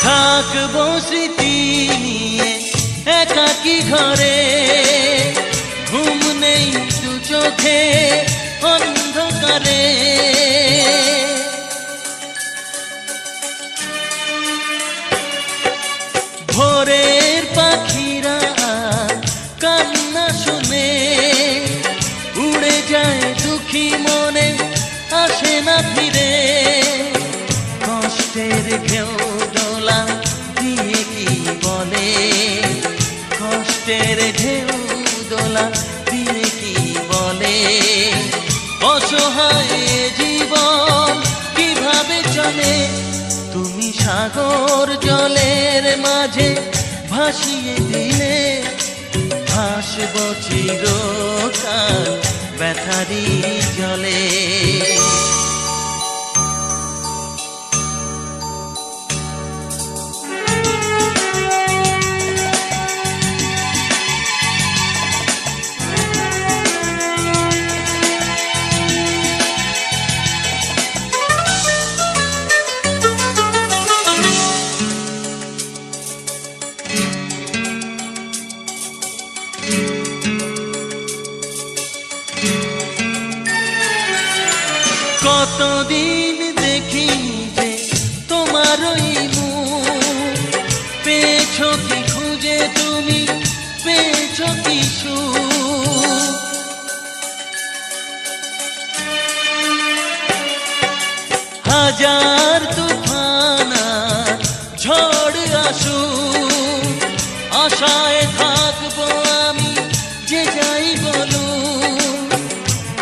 থাকব স্মৃতি নিয়ে একাকি ঘরে। ঘুম নেই দু চোখে অন্ধকারে। ভোরের দুঃখী মনে আসে না ফিরে। কষ্টের ঢেউ দোলা দিয়ে কি বলে? কষ্টের ঢেউ দোলা দিয়ে কি বলে? অসহায় জীবন কীভাবে চলে? তুমি সাগর জলের মাঝে ভাসিয়ে দিলে, ভাসব চিরকাল। ব্যথারি জলে কতদিন দেখি যে তোমার ওই মুখ পেয়েছ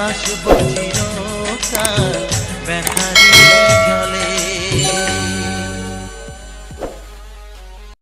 ভাসব চিরকাল ব্যথারি জলে